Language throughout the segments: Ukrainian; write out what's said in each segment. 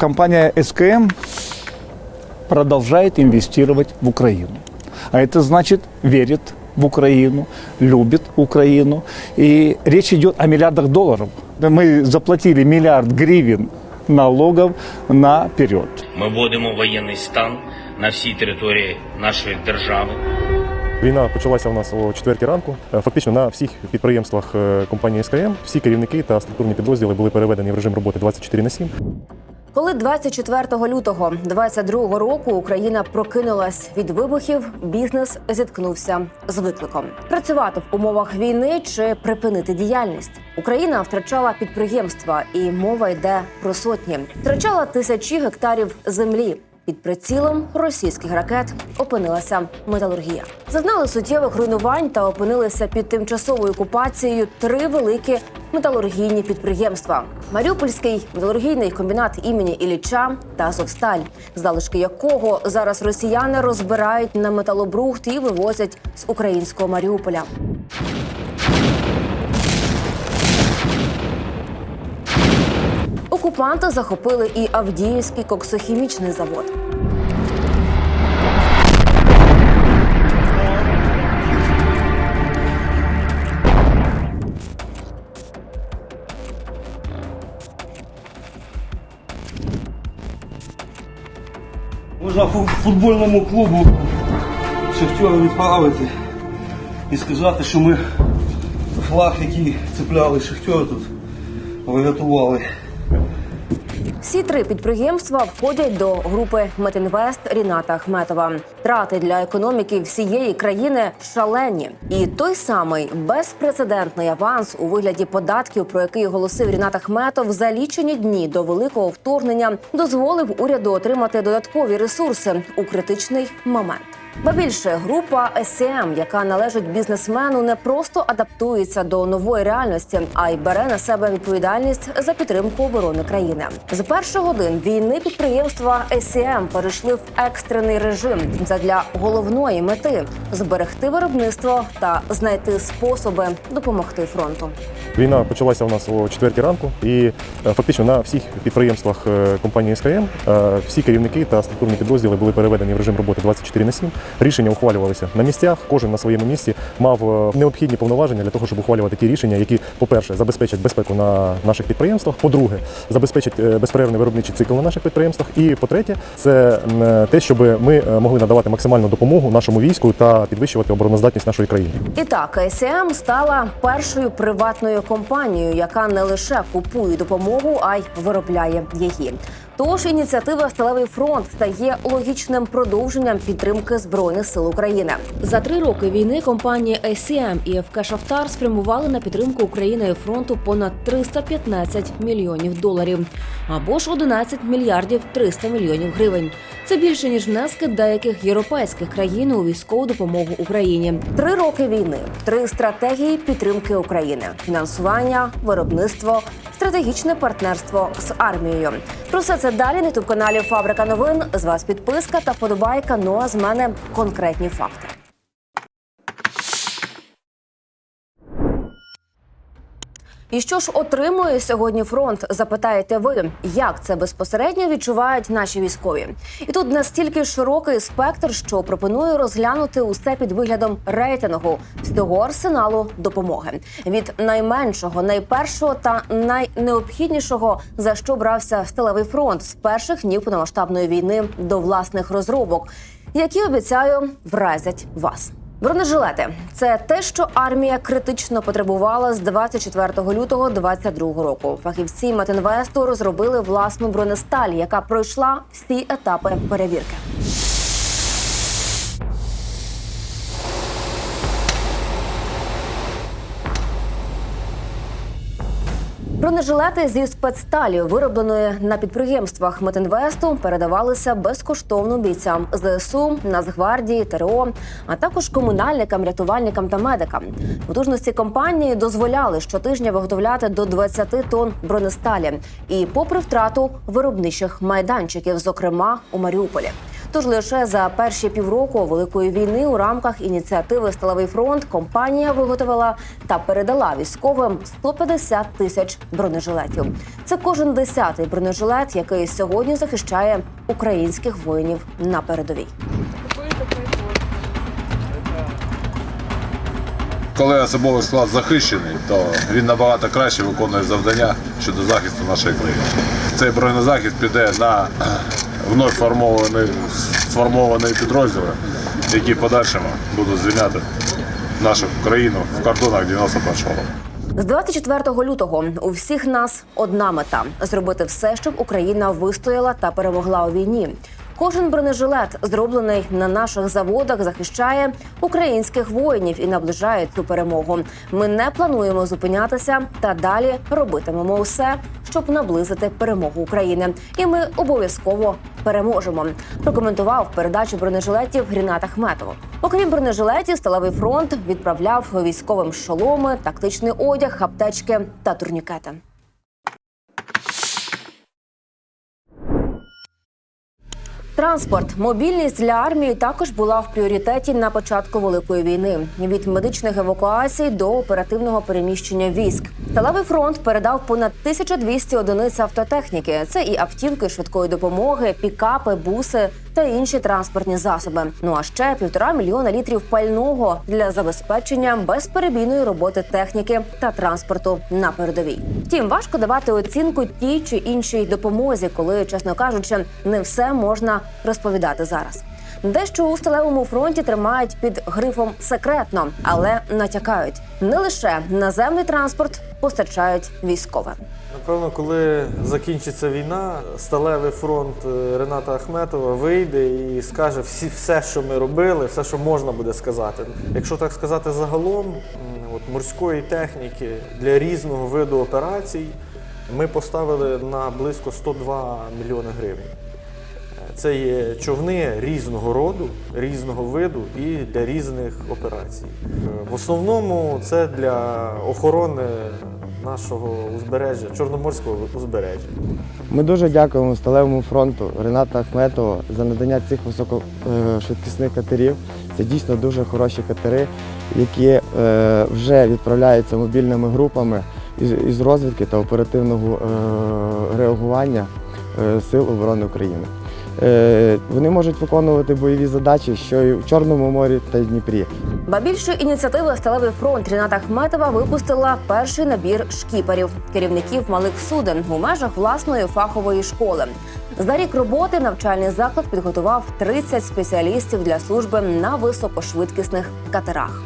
Компания СКМ продолжает инвестировать в Украину. А это значит верит в Украину, любит Украину. И речь идет о миллиардах долларов. Мы заплатили миллиард гривен налогов наперед. Ми вводимо воєнний стан на всій території нашої держави. Війна почалася у нас о 4 ранку. Е, Фактично на всіх підприємствах е, компанії СКМ всі керівники та структурні підрозділи були переведені в режим роботи 24 на 7. Коли 24 лютого 22 року Україна прокинулась від вибухів, бізнес зіткнувся з викликом: працювати в умовах війни чи припинити діяльність. Україна втрачала підприємства, і мова йде про сотні. Втрачала тисячі гектарів землі. Під прицілом російських ракет опинилася металургія. Зазнали суттєвих руйнувань та опинилися під тимчасовою окупацією три великі металургійні підприємства: Маріупольський металургійний комбінат імені Ілліча та Азовсталь, залишки якого зараз росіяни розбирають на металобрухт і вивозять з українського Маріуполя. Окупанти захопили і Авдіївський коксохімічний завод. Фу- футбольному клубу Шахтера відправити і сказати, що ми флаг, який цепляли Шахтера тут, врятували. Всі три підприємства входять до групи Метінвест Ріната Ахметова. Трати для економіки всієї країни шалені. І той самий безпрецедентний аванс у вигляді податків, про який оголосив Рінат Ахметов, за лічені дні до великого вторгнення дозволив уряду отримати додаткові ресурси у критичний момент. Ба більше група SCM, яка належить бізнесмену, не просто адаптується до нової реальності, а й бере на себе відповідальність за підтримку оборони країни. З перших годин війни підприємства SCM перейшли в екстрений режим задля головної мети зберегти виробництво та знайти способи допомогти фронту. Війна почалася у нас о 4 ранку, і е, фактично на всіх підприємствах е, компанії СКМ е, всі керівники та структурні підрозділи були переведені в режим роботи 24 на 7. Рішення ухвалювалися на місцях. Кожен на своєму місці мав е, необхідні повноваження для того, щоб ухвалювати ті рішення, які, по-перше, забезпечать безпеку на наших підприємствах. По-друге, забезпечать е, безперервний виробничий цикл на наших підприємствах. І по-третє, це те, щоб ми е, могли надавати максимальну допомогу нашому війську та підвищувати обороноздатність нашої країни. І так, АСМ стала першою приватною компанією, яка не лише купує допомогу, а й виробляє її. Тож ініціатива Сталевий фронт стає логічним продовженням підтримки збройних сил України. За три роки війни компанії ACM і ФК Шафтар спрямували на підтримку України і фронту понад 315 мільйонів доларів або ж 11 мільярдів 300 мільйонів гривень. Це більше ніж внески деяких європейських країн у військову допомогу Україні. Три роки війни, три стратегії підтримки України: фінансування, виробництво, стратегічне партнерство з армією. Про все це далі на ютуб каналі Фабрика новин. З вас підписка та подобайка. Ну а з мене конкретні факти. І що ж отримує сьогодні фронт? Запитаєте ви, як це безпосередньо відчувають наші військові? І тут настільки широкий спектр, що пропоную розглянути усе під виглядом рейтингу всього арсеналу допомоги від найменшого, найпершого та найнеобхіднішого, за що брався сталевий фронт з перших днів повномасштабної війни до власних розробок, які обіцяю вразять вас. Бронежилети це те, що армія критично потребувала з 24 лютого 2022 року. Фахівці Метинвесту розробили власну бронесталь, яка пройшла всі етапи перевірки. Бронежилети зі спецсталі, виробленої на підприємствах Метинвесту, передавалися безкоштовно бійцям ЗСУ, Нацгвардії, ТРО, а також комунальникам, рятувальникам та медикам. Потужності компанії дозволяли щотижня виготовляти до 20 тонн бронесталі, і попри втрату виробничих майданчиків, зокрема у Маріуполі. Тож лише за перші півроку великої війни у рамках ініціативи Сталевий фронт компанія виготовила та передала військовим 150 тисяч бронежилетів. Це кожен десятий бронежилет, який сьогодні захищає українських воїнів на передовій. Коли особовий склад захищений, то він набагато краще виконує завдання щодо захисту нашої країни. Цей бронезахист піде на вновь формовані, сформовані підрозділи, які подальшому будуть звільняти нашу країну в кордонах 91-го року. З 24 лютого у всіх нас одна мета зробити все, щоб Україна вистояла та перемогла у війні. Кожен бронежилет, зроблений на наших заводах, захищає українських воїнів і наближає цю перемогу. Ми не плануємо зупинятися та далі робитимемо усе, щоб наблизити перемогу України. І ми обов'язково переможемо. Прокоментував передачу бронежилетів Рінат Ахметов. Окрім бронежилетів, сталевий фронт відправляв військовим шоломи, тактичний одяг, аптечки та турнікети. Транспорт, мобільність для армії також була в пріоритеті на початку великої війни. Від медичних евакуацій до оперативного переміщення військ. Сталевий фронт передав понад 1200 одиниць автотехніки. Це і автівки швидкої допомоги, пікапи, буси та інші транспортні засоби. Ну а ще півтора мільйона літрів пального для забезпечення безперебійної роботи техніки та транспорту на передовій. Втім, важко давати оцінку тій чи іншій допомозі, коли, чесно кажучи, не все можна розповідати зараз. Дещо у сталевому фронті тримають під грифом секретно, але натякають не лише наземний транспорт постачають військовим. Напевно, коли закінчиться війна, сталевий фронт е, Рената Ахметова вийде і скаже всі, все, що ми робили, все, що можна буде сказати. Якщо так сказати загалом, от морської техніки для різного виду операцій ми поставили на близько 102 мільйони гривень. Це є човни різного роду, різного виду і для різних операцій. В основному це для охорони нашого узбережжя, Чорноморського узбережжя. Ми дуже дякуємо Сталевому фронту Рената Ахметова за надання цих високошвидкісних катерів. Це дійсно дуже хороші катери, які е, вже відправляються мобільними групами із, із розвідки та оперативного е, реагування е, Сил оборони України. Е, вони можуть виконувати бойові задачі, що і в Чорному морі та Дніпрі. Ба більше ініціативи Сталевий фронт Ріната Ахметова випустила перший набір шкіперів, керівників малих суден у межах власної фахової школи. За рік роботи навчальний заклад підготував 30 спеціалістів для служби на високошвидкісних катерах.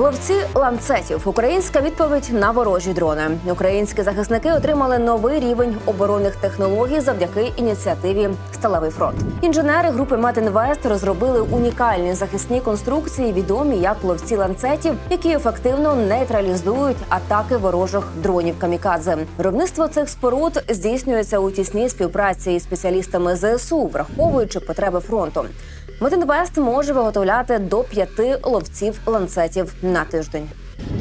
Ловці ланцетів українська відповідь на ворожі дрони. Українські захисники отримали новий рівень оборонних технологій завдяки ініціативі Сталевий фронт. Інженери групи Метінвест розробили унікальні захисні конструкції, відомі як ловці ланцетів, які ефективно нейтралізують атаки ворожих дронів камікадзе. Виробництво цих споруд здійснюється у тісній співпраці із спеціалістами ЗСУ, враховуючи потреби фронту. Метинвест може виготовляти до п'яти ловців ланцетів на тиждень.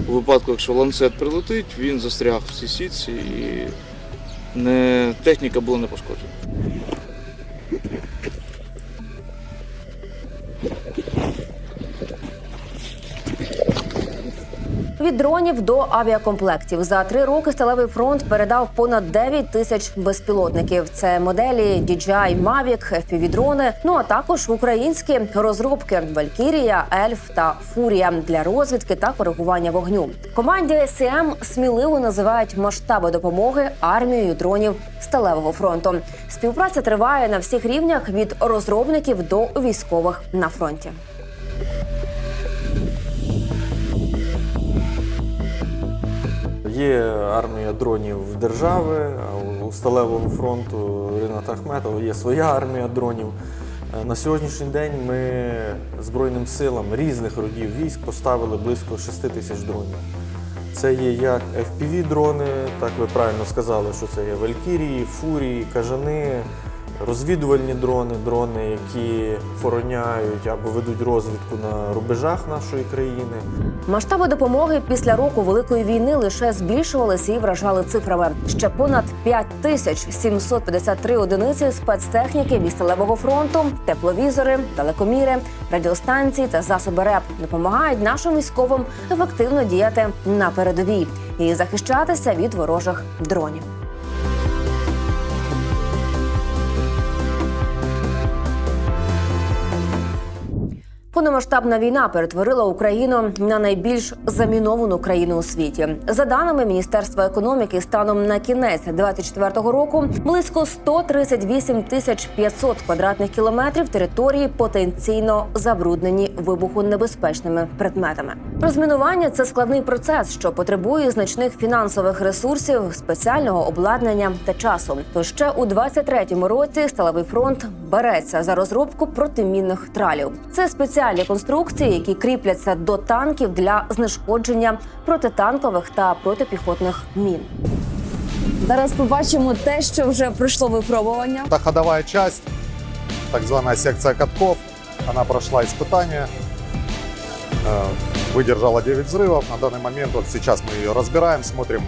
У випадку, якщо ланцет прилетить, він застряг в цій сітці і не, техніка була не пошкоджена. Від дронів до авіакомплектів за три роки сталевий фронт передав понад 9 тисяч безпілотників. Це моделі DJI Mavic, FPV-дрони, ну а також українські розробки Валькірія, Ельф та Фурія для розвідки та коригування вогню. Команді СМ сміливо називають масштаби допомоги армією дронів сталевого фронту. Співпраця триває на всіх рівнях від розробників до військових на фронті. Є армія дронів держави, а у Сталевого фронту Рината Ахметова є своя армія дронів. Е, На сьогоднішній день ми Збройним силам різних родів військ поставили близько 6 тисяч дронів. Це є як FPV-дрони, так ви правильно сказали, що це є Валькірії, Фурії, Кажани, розвідувальні дрони, дрони, які охороняють або ведуть розвідку на рубежах нашої країни. Масштаби допомоги після року великої війни лише збільшувалися і вражали цифрами. Ще понад 5 тисяч 753 одиниці спецтехніки місцевого фронту, тепловізори, телекоміри, радіостанції та засоби РЕП допомагають нашим військовим ефективно діяти на передовій і захищатися від ворожих дронів. Повномасштабна війна перетворила Україну на найбільш заміновану країну у світі. За даними Міністерства економіки, станом на кінець 2024 року близько 138 тисяч 500 квадратних кілометрів території потенційно забруднені вибухонебезпечними предметами. Розмінування це складний процес, що потребує значних фінансових ресурсів, спеціального обладнання та часу. То ще у 23-му році сталевий фронт береться за розробку протимінних тралів. Це спеціальні конструкції, які кріпляться до танків для знешкодження протитанкових та протипіхотних мін. Зараз побачимо те, що вже пройшло випробування. Это ходовая часть, так званая секция катков. Она прошла испытание, э, выдержала 9 взрывов. На данный момент, вот сейчас мы ее разбираем, смотрим,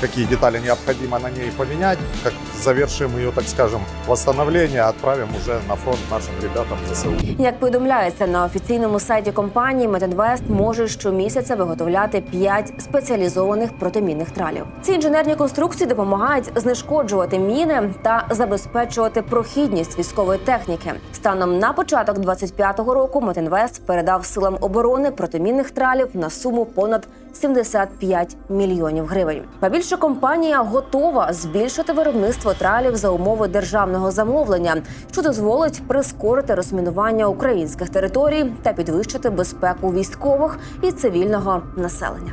какие детали необходимо на ней поменять, как завершим ее, так скажем, восстановление, отправим уже на фронт нашим ребятам ЗСУ. Як повідомляється на офіційному сайті компанії, Метинвест може щомісяця виготовляти 5 спеціалізованих протимінних тралів. Ці інженерні конструкції допомагають знешкоджувати міни та забезпечувати прохідність військової техніки. Станом на початок 25-го року Метинвест передав силам оборони протимінних тралів на суму понад 75 мільйонів гривень. А більше компанія готова збільшити виробництво тралів за умови державного замовлення, що дозволить прискорити розмінування українських територій та підвищити безпеку військових і цивільного населення.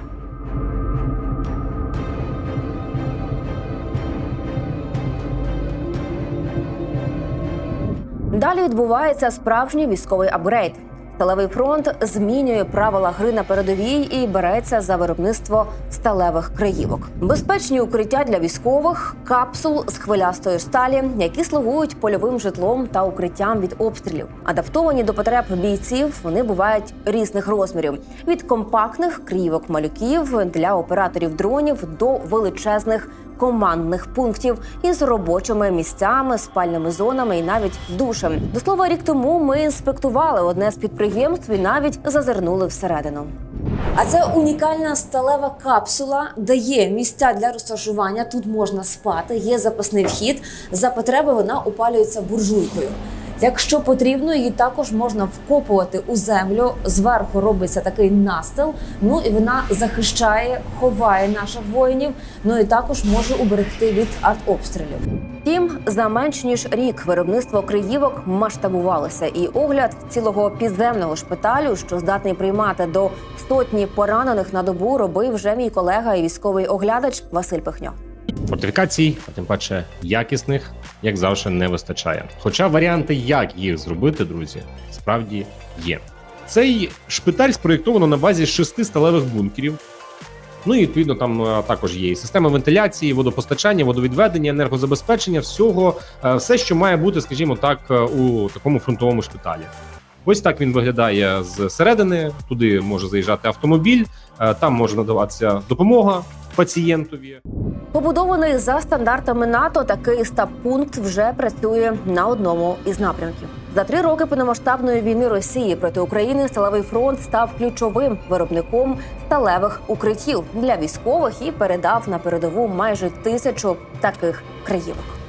Далі відбувається справжній військовий апгрейд. Сталевий фронт змінює правила гри на передовій і береться за виробництво сталевих краївок. Безпечні укриття для військових, капсул з хвилястої сталі, які слугують польовим житлом та укриттям від обстрілів. Адаптовані до потреб бійців, вони бувають різних розмірів: від компактних крівок малюків для операторів дронів до величезних командних пунктів із робочими місцями, спальними зонами і навіть душем. До слова, рік тому ми інспектували одне з підприємств і навіть зазирнули всередину. А це унікальна сталева капсула, де є місця для розташування. Тут можна спати, є запасний вхід. За потреби вона опалюється буржуйкою. Якщо потрібно, її також можна вкопувати у землю. Зверху робиться такий настил. Ну і вона захищає, ховає наших воїнів. Ну і також може уберегти від артобстрілів. Втім, за менш ніж рік виробництво криївок масштабувалося, і огляд цілого підземного шпиталю, що здатний приймати до сотні поранених на добу, робив вже мій колега і військовий оглядач Василь Пихньо. Фортифікацій, а тим паче якісних, як завжди, не вистачає. Хоча варіанти, як їх зробити, друзі, справді є. Цей шпиталь спроєктовано на базі шести сталевих бункерів. Ну і відповідно там е, також є і система вентиляції, водопостачання, водовідведення, енергозабезпечення, всього, е, все, що має бути, скажімо так, е, у такому фронтовому шпиталі. Ось так він виглядає зсередини. Туди може заїжджати автомобіль, е, там може надаватися допомога пацієнтові. Побудований за стандартами НАТО, такий стаб-пункт вже працює на одному із напрямків. За три роки повномасштабної війни Росії проти України сталевий фронт став ключовим виробником сталевих укриттів для військових і передав на передову майже тисячу таких краївок.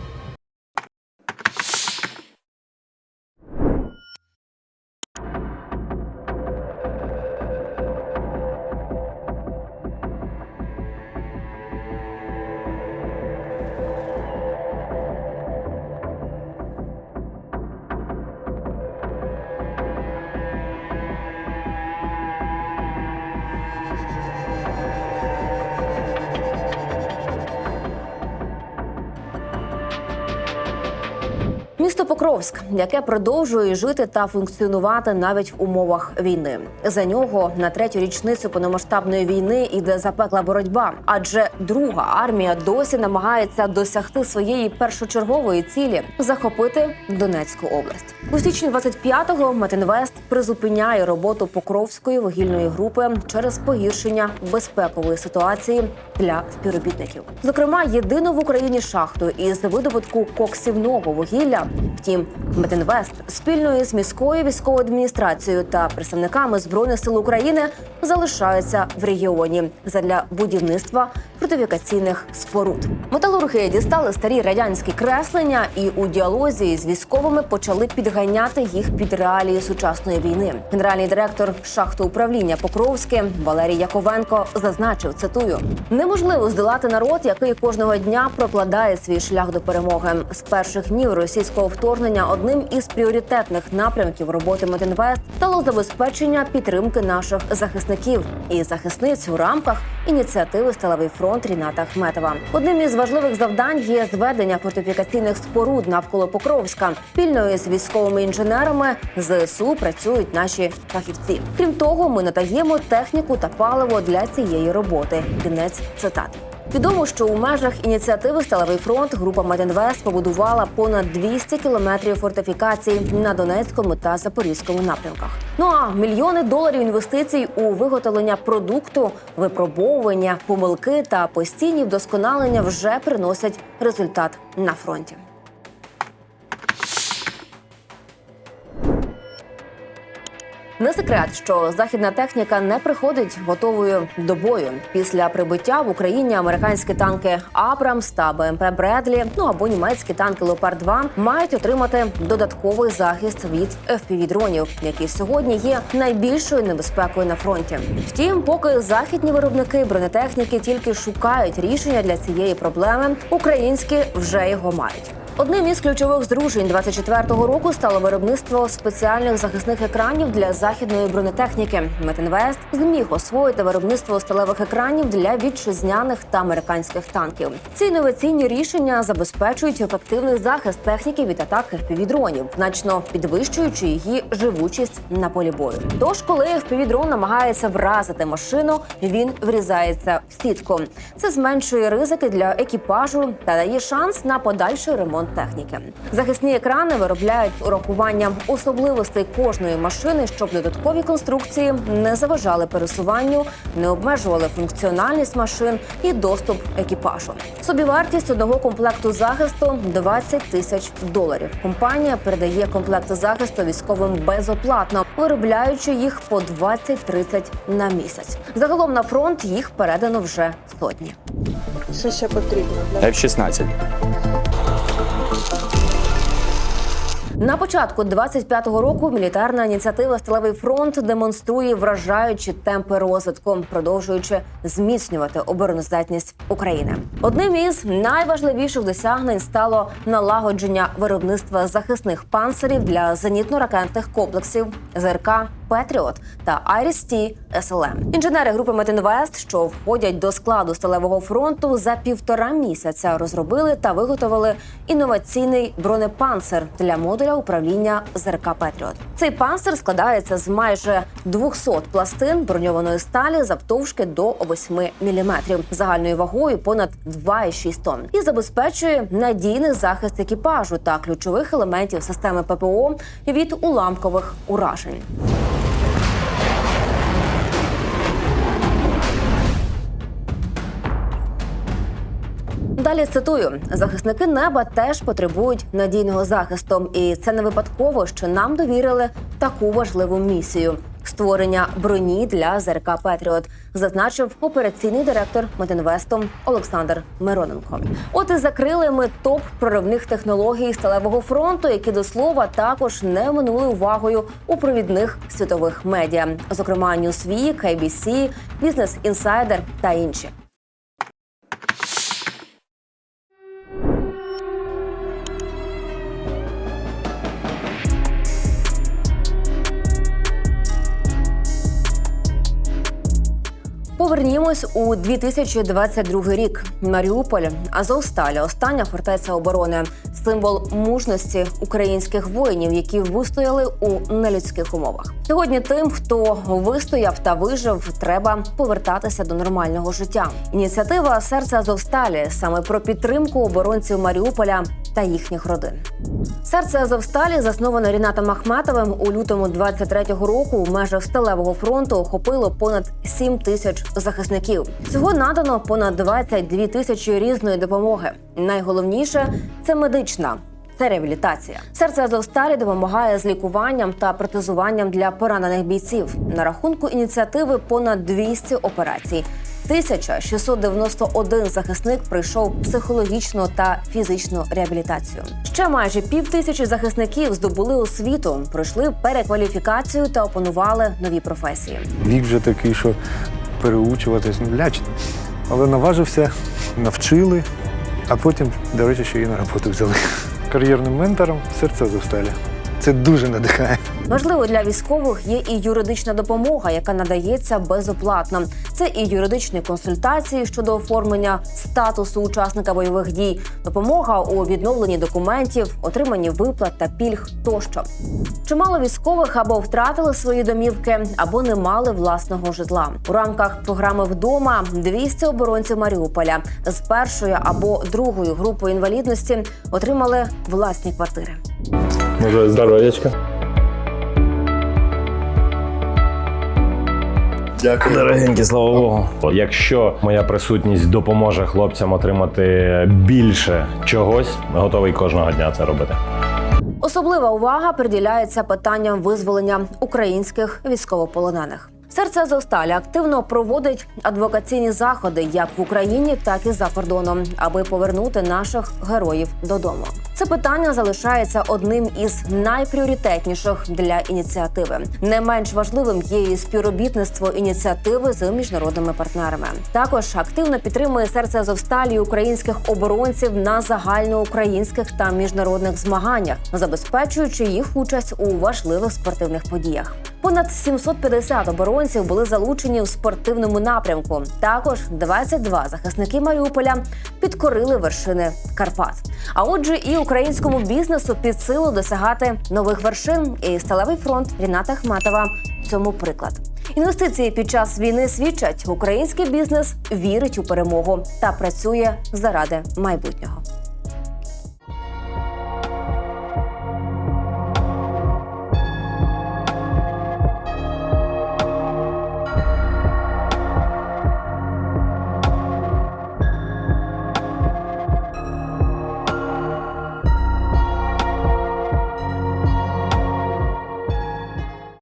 Покровськ, яке продовжує жити та функціонувати навіть в умовах війни. За нього на третю річницю повномасштабної війни йде запекла боротьба, адже друга армія досі намагається досягти своєї першочергової цілі захопити Донецьку область. У січні 25-го Метинвест призупиняє роботу Покровської вугільної групи через погіршення безпекової ситуації для співробітників. Зокрема, єдину в Україні шахту із видобутку коксівного вугілля. Втім, Метинвест спільно із міською військовою адміністрацією та представниками збройних сил України залишаються в регіоні задля будівництва фортифікаційних споруд. Металурги дістали старі радянські креслення і у діалозі з військовими почали підганяти їх під реалії сучасної війни. Генеральний директор шахтоуправління Покровське Валерій Яковенко зазначив цитую: неможливо здолати народ, який кожного дня прокладає свій шлях до перемоги. З перших днів російського вторгнення одним із пріоритетних напрямків роботи Метинвест стало забезпечення підтримки наших захисників і захисниць у рамках ініціативи Сталевий фронт Ріната Ахметова. Одним із важливих завдань є зведення фортифікаційних споруд навколо Покровська. Спільно із військовими інженерами ЗСУ працюють наші фахівці. Крім того, ми надаємо техніку та паливо для цієї роботи. Кінець цитати. Відомо, що у межах ініціативи Сталевий фронт група Медінвест побудувала понад 200 кілометрів фортифікацій на Донецькому та Запорізькому напрямках. Ну а мільйони доларів інвестицій у виготовлення продукту, випробовування, помилки та постійні вдосконалення вже приносять результат на фронті. Не секрет, що західна техніка не приходить готовою до бою. Після прибуття в Україні американські танки Абрамс та БМП Бредлі, ну або німецькі танки Леопард 2 мають отримати додатковий захист від fpv дронів, які сьогодні є найбільшою небезпекою на фронті. Втім, поки західні виробники бронетехніки тільки шукають рішення для цієї проблеми, українські вже його мають. Одним із ключових зрушень 24-го року стало виробництво спеціальних захисних екранів для західної бронетехніки. Метинвест зміг освоїти виробництво сталевих екранів для вітчизняних та американських танків. Ці інноваційні рішення забезпечують ефективний захист техніки від атак FPV-дронів, значно підвищуючи її живучість на полі бою. Тож, коли FPV-дрон намагається вразити машину, він врізається в сітку. Це зменшує ризики для екіпажу та дає шанс на подальший ремонт техніки. Захисні екрани виробляють урахуванням особливостей кожної машини, щоб додаткові конструкції не заважали пересуванню, не обмежували функціональність машин і доступ екіпажу. Собівартість одного комплекту захисту 20 тисяч доларів. Компанія передає комплекти захисту військовим безоплатно, виробляючи їх по 20-30 на місяць. Загалом на фронт їх передано вже сотні. Що ще потрібно? F-16. На початку 25-го року мілітарна ініціатива Сталевий фронт демонструє вражаючі темпи розвитку, продовжуючи зміцнювати обороноздатність України. Одним із найважливіших досягнень стало налагодження виробництва захисних панцирів для зенітно-ракетних комплексів ЗРК Петріот та Айріс-Ті СЛМ. Інженери групи Метинвест, що входять до складу сталевого фронту, за півтора місяця розробили та виготовили інноваційний бронепанцир для модуля управління ЗРК Петріот. Цей панцир складається з майже 200 пластин броньованої сталі завтовшки до 8 мм, загальною вагою понад 2,6 тонн і забезпечує надійний захист екіпажу та ключових елементів системи ППО від уламкових уражень. Далі цитую: захисники неба теж потребують надійного захисту, і це не випадково, що нам довірили таку важливу місію. Створення броні для ЗРК Петріот зазначив операційний директор Медінвесту Олександр Мироненко. От і закрили ми топ проривних технологій сталевого фронту, які до слова також не минули увагою у провідних світових медіа, зокрема Newsweek, ABC, Business Insider та інші. Повернімось у 2022 рік. Маріуполь, Азовсталі, остання фортеця оборони. Символ мужності українських воїнів, які вистояли у нелюдських умовах. Сьогодні тим, хто вистояв та вижив, треба повертатися до нормального життя. Ініціатива серце Азовсталі саме про підтримку оборонців Маріуполя та їхніх родин. Серце Азовсталі, засноване Рінатом Ахметовим у лютому 23-го року, у межах сталевого фронту охопило понад 7 тисяч захисників. Всього надано понад 22 тисячі різної допомоги. Найголовніше це медична. Це реабілітація. Серце Азовсталі допомагає з лікуванням та протезуванням для поранених бійців. На рахунку ініціативи понад 200 операцій. 1691 захисник пройшов психологічну та фізичну реабілітацію. Ще майже пів тисячі захисників здобули освіту, пройшли перекваліфікацію та опанували нові професії. Вік вже такий, що переучуватись ну, лячно. Але наважився, навчили, а потім, до речі, ще і на роботу взяли. Кар'єрним ментором серце Азовсталі. Це дуже надихає. Важливо для військових є і юридична допомога, яка надається безоплатно. Це і юридичні консультації щодо оформлення статусу учасника бойових дій, допомога у відновленні документів, отриманні виплат та пільг тощо. Чимало військових або втратили свої домівки, або не мали власного житла. У рамках програми вдома 200 оборонців Маріуполя з першою або другою групою інвалідності отримали власні квартири. Може, здоров'ячка. Дякую. Дорогенькі, слава Богу. Якщо моя присутність допоможе хлопцям отримати більше чогось, готовий кожного дня це робити. Особлива увага приділяється питанням визволення українських військовополонених. Серце Азовсталі активно проводить адвокаційні заходи як в Україні, так і за кордоном, аби повернути наших героїв додому. Це питання залишається одним із найпріоритетніших для ініціативи. Не менш важливим є і співробітництво ініціативи з міжнародними партнерами. Також активно підтримує серце Азовсталі українських оборонців на загальноукраїнських та міжнародних змаганнях, забезпечуючи їх участь у важливих спортивних подіях. Понад 750 оборонців були залучені в спортивному напрямку. Також 22 захисники Маріуполя підкорили вершини Карпат. А отже, і українському бізнесу під силу досягати нових вершин. І сталевий фронт Ріната Ахматова цьому приклад. Інвестиції під час війни свідчать, український бізнес вірить у перемогу та працює заради майбутнього.